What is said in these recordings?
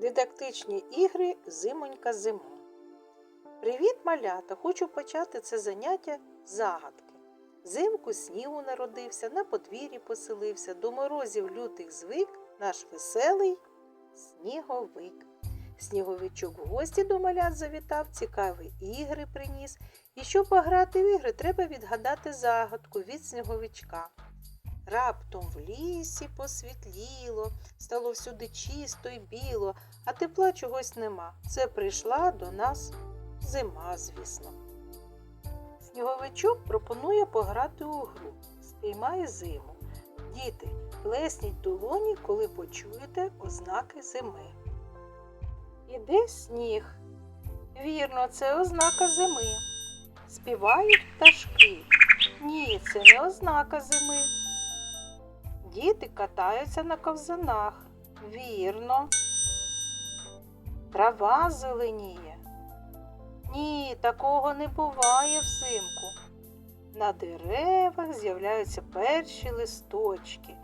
Дидактичні ігри Зимонька зимо. Привіт, малята! Хочу почати це заняття загадки. Зимку снігу народився, на подвір'ї поселився, до морозів лютих звик наш веселий сніговик. Сніговичок в гості до малят завітав, цікаві ігри приніс. І щоб пограти в ігри, треба відгадати загадку від сніговичка. Раптом в лісі посвітліло, стало всюди чисто й біло, а тепла чогось нема. Це прийшла до нас зима, звісно. Сніговичок пропонує пограти у гру. Спіймай зиму. Діти, плесніть долоні, коли почуєте ознаки зими. Іде сніг. Вірно, це ознака зими. Співають пташки. Ні, це не ознака зими. Діти катаються на ковзанах. Вірно. Трава зеленіє. Ні, такого не буває взимку. На деревах з'являються перші листочки.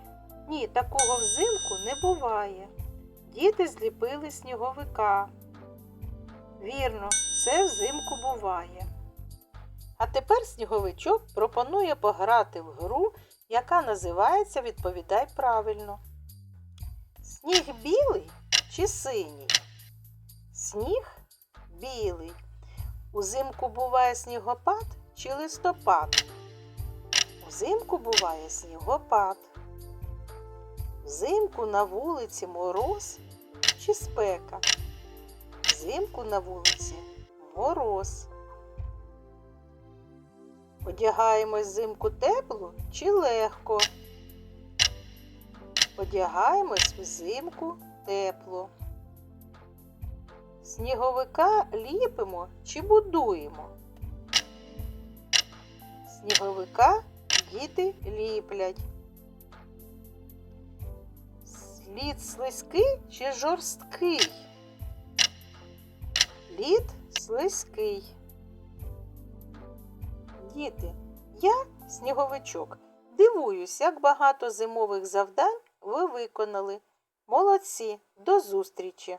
Ні, такого взимку не буває. Діти зліпили сніговика. Вірно, це взимку буває. А тепер сніговичок пропонує пограти в гру, яка називається Відповідай правильно. Сніг білий чи синій? Сніг білий. Узимку буває снігопад чи листопад? Узимку буває снігопад. Взимку на вулиці мороз чи спека? Взимку на вулиці мороз. Одягаємось взимку тепло чи легко? Одягаємось взимку тепло. Сніговика ліпимо чи будуємо? Сніговика діти ліплять. Лід слизький чи жорсткий? Лід слизький. Діти, я сніговичок. Дивуюсь, як багато зимових завдань ви виконали. Молодці, до зустрічі!